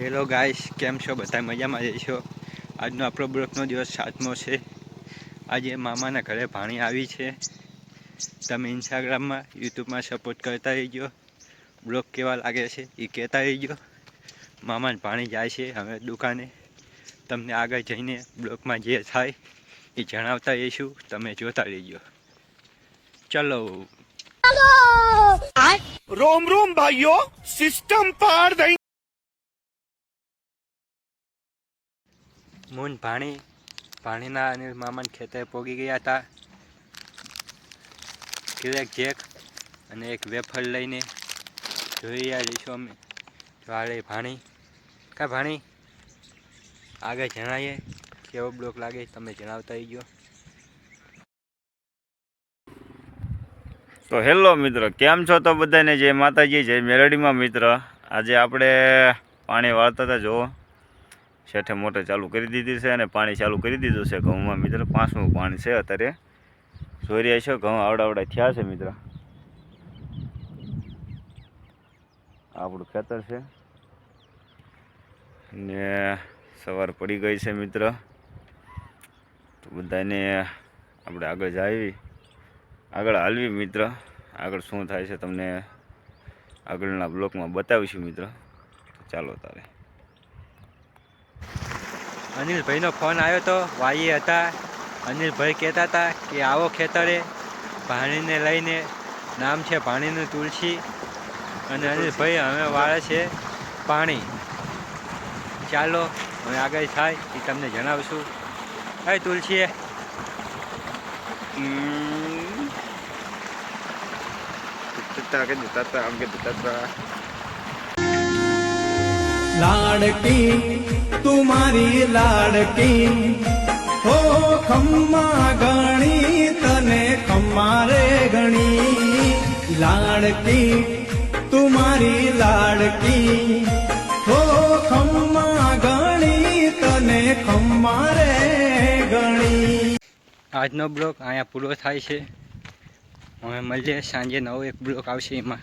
Hello guys કેમ છો? બધા મજામાં? જઈશો આજનો આપણો બ્લોકનો દિવસ સાતમો છે. આજે મામાના ઘરે ભાણી આવી છે. તમે ઇન્સ્ટાગ્રામમાં યુટ્યુબમાં સપોર્ટ કરતા રહીજો. બ્લોગ કેવા લાગે છે એ કહેતા રહીજો. મામાને ભાણી જાય છે હવે દુકાને. તમને આગળ જઈને બ્લોકમાં જે થાય એ જણાવતા રહીશું. તમે જોતા રહીજો. ચલો. રોમ રોમ ભાઈઓ સિસ્ટમ પાર મૂન ભાણી, ભાણીના અને મામાને ખેતરે પોગી ગયા હતા. કિરેક જેક અને એક વેફર લઈને જોઈ રહ્યા જઈશું અમે. વાળે ભાણી. કા ભાણી? આગળ જણાવીએ કેવો બ્લોક લાગે તમે જણાવતા રહીજો. તો હેલો મિત્ર, કેમ છો તો બધાને? જય માતાજી, જય મેરડીમાં મિત્ર. આજે આપણે પાણી વાળતા હતા, જુઓ. શેઠે મોટર ચાલુ કરી દીધી છે અને પાણી ચાલુ કરી દીધું છે ઘઉંમાં મિત્ર, પાંચમું પાણી છે અત્યારે. જોઈ રહ્યા છો, ઘઉં આવડાવડા થયા છે મિત્ર. આપણું ખેતર છે. ને સવાર પડી ગઈ છે મિત્ર. તો બધાને આપણે આગળ જાવી. આગળ હાલવી મિત્ર. આગળ શું થાય છે તમને આગળના બ્લોકમાં બતાવીશું મિત્ર. ચાલો તારે. અનિલભાઈનો ફોન આવ્યો તો વાઈએ હતા. અનિલભાઈ કહેતા હતા કે આવો ખેતરે ભાણીને લઈને નામ છે ભાણીનું તુલસી. અને અનિલભાઈ હવે વાળે છે પાણી. ચાલો, હવે આગળ થાય એ તમને જણાવશું. કઈ તુલસી લાડકી તુમારી લાડકી હો ખમ્મા ગણી તને ખમ્મા રે ગણી લાડકી તુમારી લાડકી હો ખમ્મા ગણી તને ખમ્મા રે ગણી આજનો બ્લોક અહીંયા પૂરો થાય છે. હવે મળીએ સાંજે નવો એક બ્લોક આવશે એમાં.